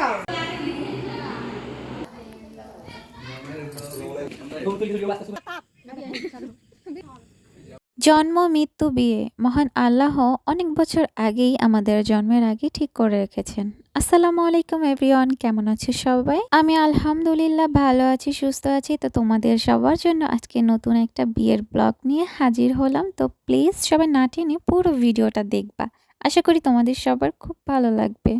খাও জন্ম, মৃত্যু, বিয়ে। মহান আল্লাহ অনেক বছর আগেই আমাদের জন্মের আগে ঠিক করে রেখেছেন। আসসালামু আলাইকুম, এভরিওয়ান। কেমন আছো সবাই? আমি আলহামদুলিল্লাহ ভালো আছি, সুস্থ আছি। তো তোমাদের সবার জন্য আজকে নতুন একটা বিয়ের ব্লগ নিয়ে হাজির হলাম। তো প্লিজ সবাই না টেনে পুরো ভিডিওটা দেখবা। আশা করি তোমাদের সবার খুব ভালো লাগবে।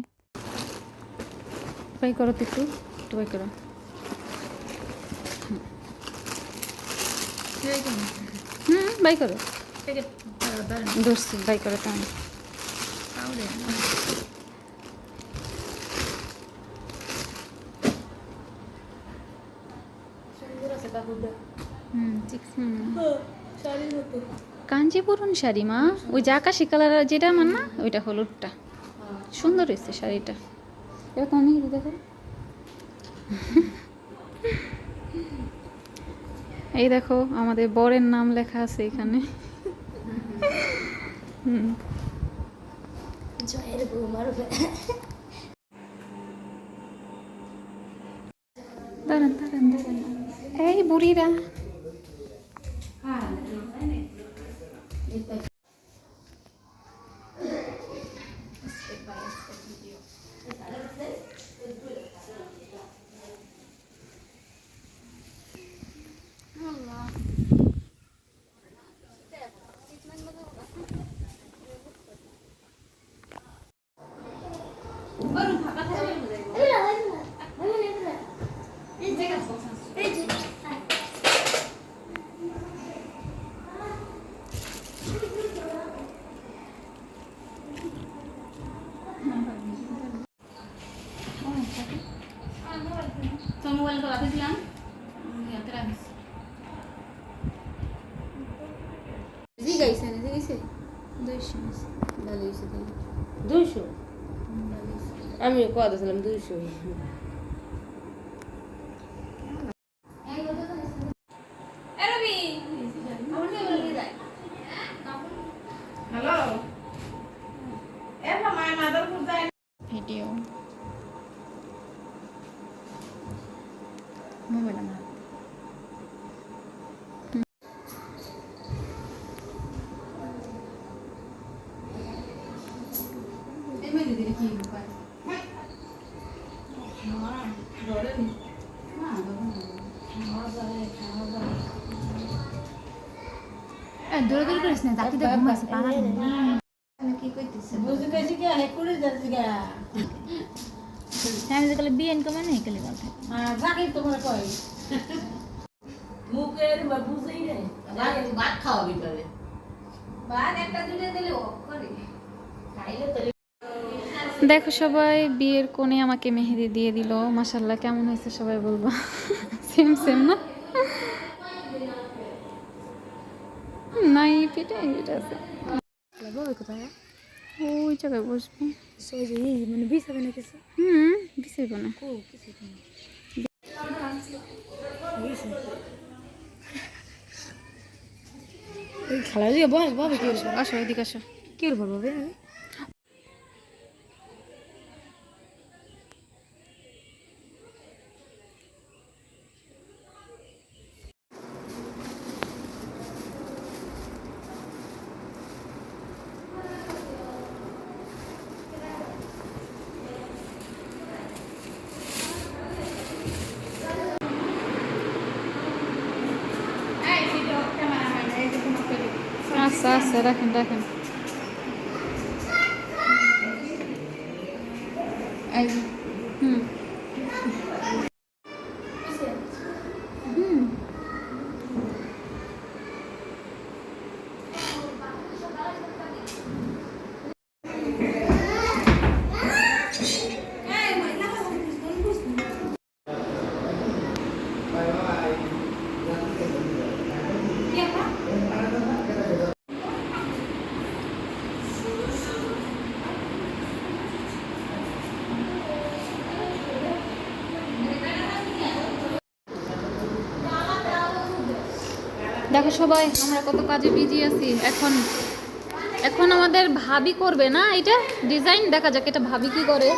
বাই করো তো একটু বাই করো হুম বাই করো ধরছি বাই করো তো আমি হুম হুম কাঞ্জিপুরন শাড়ি, মা। ওই যে আকাশি কালার যেটা আমার না, ওইটা হলুদটা সুন্দর হয়েছে শাড়িটা। আমি দেখো? এই দেখো আমাদের বরের নাম লেখা আছে এখানে। হুম। দাঁড়ান দাঁড়ান দাঁড়ান। এই বুড়িরা। গাইছে না জি গাইছে দুইশো? ভালো হয়েছে দুইশো। আমি কত ছিলাম দুইশো। ভিডিও। মোবাইল আমার দূরে দূরে করিস না জাতিতে ঘুমাইছে পাগল বুঝতে পেরেছি কি করে যাচ্ছি গা আমি কালে ইনকাম নেই কালে কথা হ্যাঁ যাকে তোমার কয় মুখের বা বুঝেই রে ভাত খাওয়াবি তবে ভাত একটা দুটো দিলে ও করে খাইলে তো দেখো সবাই বিয়ের কোণে আমাকে মেহেদি দিয়ে দিল। মাসাল্লাহ কেমন হয়েছে সবাই বলব। সেম সেম না? পিঠে এটা আছে। ওই জায়গায় বসবো। মানে বিছাবে না কিছু হুম বিছাইব না খেলা দিয়ে বল বাবা কি আসো এদিকে আসো। কি করব বাবা আচ্ছা আচ্ছা রাখেন। দেখো সবাই, আমরা কত কাজে বিজি আছি। এখন এখন আমাদের ভাবি করবে না এটা? ডিজাইন দেখা যাক, এটা ভাবি কি করে?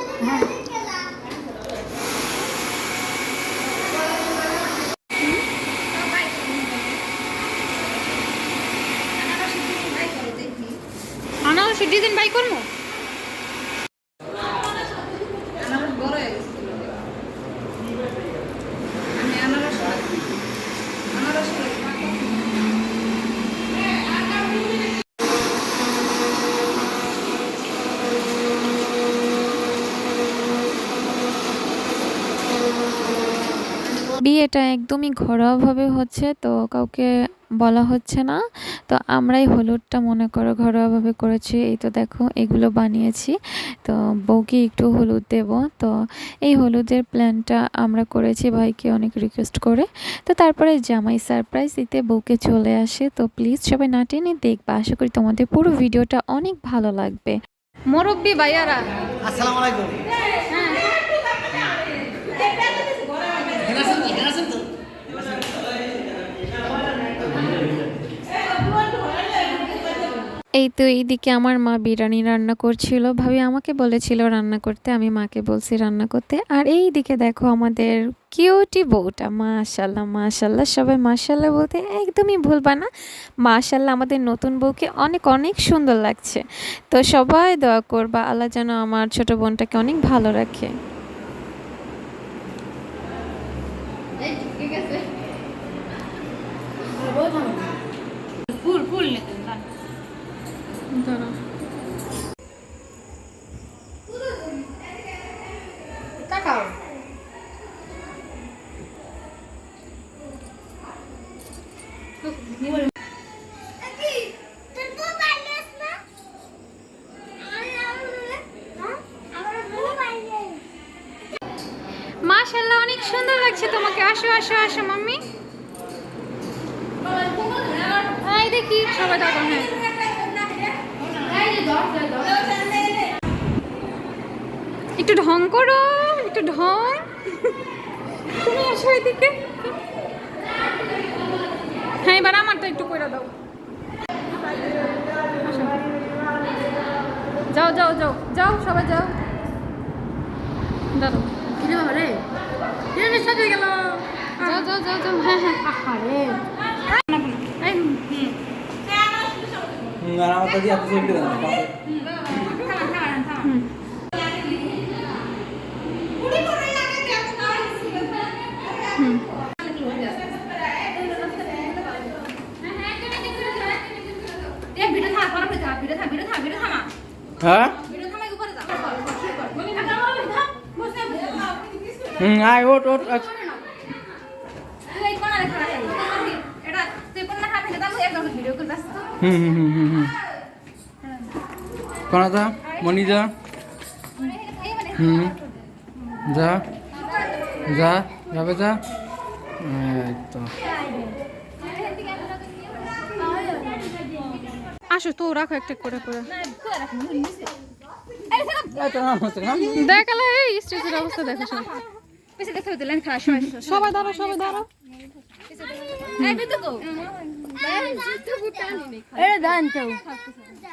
আনারসের ডিজাইন বাই করব? বিয়েটা একদমই ঘরোয়াভাবে হচ্ছে তো কাউকে বলা হচ্ছে না। তো আমরাই হলুদটা মনে করো ঘরোয়াভাবে করেছি। এই তো দেখো এগুলো বানিয়েছি। তো বউকে একটু হলুদ দেব। তো এই হলুদের প্ল্যানটা আমরা করেছি ভাইকে অনেক রিকোয়েস্ট করে। তো তারপরে জামাই সারপ্রাইজ দিতে বউকে চলে আসে। তো প্লিজ সবাই না টেনে দেখবা। আশা করি তোমাদের পুরো ভিডিওটা অনেক ভালো লাগবে। মুরব্বী ভাইয়ারা। আসসালামু আলাইকুম। এই তো এইদিকে আমার মা বিরিয়ানি রান্না করছিল। ভাবি আমাকে বলেছিল রান্না করতে, আমি মাকে বলছি রান্না করতে। আর এই দিকে দেখো আমাদের কিউটি বউটা, মাশাল্লাহ মাশাল্লাহ, সবাই মাশাল্লাহ বলতে একদমই ভুলবা না। মাশাল্লাহ আমাদের নতুন বউকে অনেক অনেক সুন্দর লাগছে। তো সবাই দোয়া করবা, আল্লাহ যেন আমার ছোট বোনটাকে অনেক ভালো রাখে এই ঠিক আছে ফুল ফুল নিতে ধরো তাকাও মাশাল্লাহ অনেক সুন্দর লাগছে তোমাকে। আসো আসো আসো, মাম্মি। এই দেখি, সবাই দেখো হ্যাঁ। একটু ঢং করো, একটু ঢং। তুমি আসো এদিকে। হ্যাঁ এবার আমারটা একটু করে দাও। যাও যাও যাও যাও সবাই যাও। দাঁড়াও। কিরে বাবা রে? গেল? যাও যাও যাও যাও হ্যাঁ হ্যাঁ। এই, হুম। আর আমার এত সেফটি দেন হুম। হুম। এ ভিডিও থাক পরে ভিডিও থাক ভিডিও থাক ভিডিও থাক ভিডিও থামা হ্যাঁ? হুম, আয় ওট হুম হুম হুম হুম হুম। যা যা হুম, যা যা, যাবে, যা। তো। আসো, তো রাখো একটা করে করে। দেখালে এই স্টেজের অবস্থা দেখো সব পিছে দেখতে সবাই দাঁড়াও সবাই দাঁড়াও।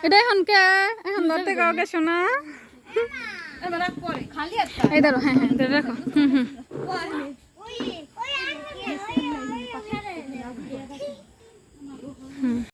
এটা এখন কে? এখন ধরতে কাউকে শোনা? এই ধরো হ্যাঁ হ্যাঁ রাখো। হুম হুম ওই বিদায় মৃদুকু মৃদুকু তা কাছে এলে তোমার বিয়ে হবে না মিষ্টি খাইলে একলা একলা বিয়ে হবে না তোমার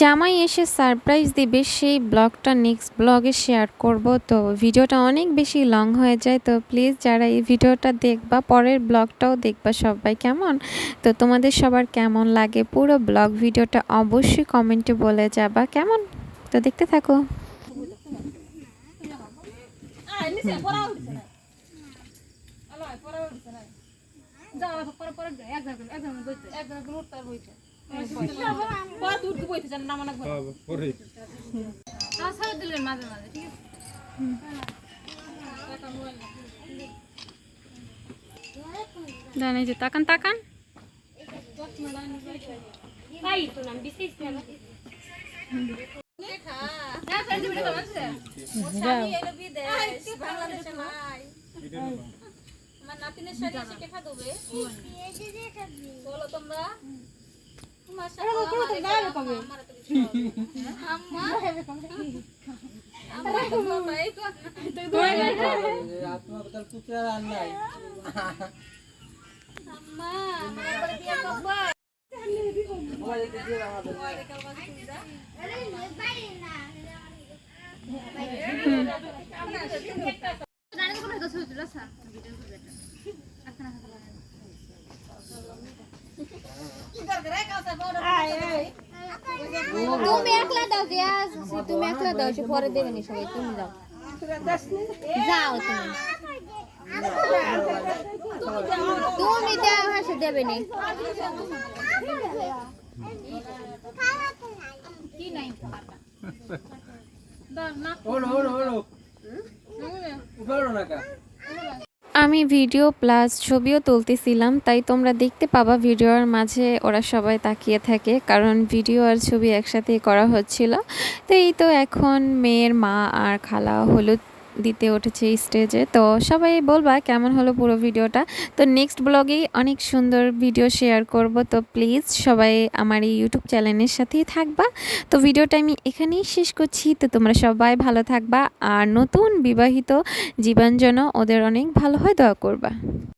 জামাই এসে সারপ্রাইজ দিবে, সেই ব্লগটা নেক্সট ব্লগে শেয়ার করব। তো ভিডিওটা অনেক বেশি লং হয়ে যায়, তো প্লিজ যারা এই ভিডিওটা দেখবা, পরের ব্লগটাও দেখবা সবাই, কেমন? তো তোমাদের সবার কেমন লাগে পুরো ব্লগ ভিডিওটা অবশ্যই কমেন্টে বলে যাবা, কেমন? তো দেখতে থাকো। পরে পরে একজন একজন বইতে একজন উঠতে এই যে তাকান তাকান। দিবি আমার নাতিনের শাড়ি এসে কে খাদবে বলো তোমরা। সাথে আমার এখানে কবে আম্মা আম্মা তো বাবা এই তো আপনার তার পুত্র আর নাই আম্মা আমার করে দিয়ে বাবা তুমি একলা দাও যে তুমি একলা দাও সে পরে দেবে নি সবাই তুমি দাও। যাও তুমি। তুমি দাও হ্যাঁ সে দেবে নি। ওড়ো ওড়ো ওড়ো উপরে না কা? আমি ভিডিও প্লাস ছবিও তুলতেছিলাম, তাই তোমরা দেখতে পাবা ভিডিওর মাঝে ওরা সবাই তাকিয়ে থাকে, কারণ ভিডিও আর ছবি একসাথে করা হচ্ছিল। তো এই তো এখন মেয়ের মা আর খালা হলুদ দিতে উঠেছে স্টেজে তো সবাই বলবা কেমন হলো পুরো ভিডিওটা? তো নেক্সট ব্লগেই অনেক সুন্দর ভিডিও শেয়ার করব। তো প্লিজ সবাই আমার এই ইউটিউব চ্যানেলের সাথেই থাকবা। তো ভিডিওটা আমি এখানেই শেষ করছি। তো তোমরা সবাই ভালো থাকবা। আর নতুন বিবাহিত জীবন যেন ওদের অনেক ভালো হয় দোয়া করবা।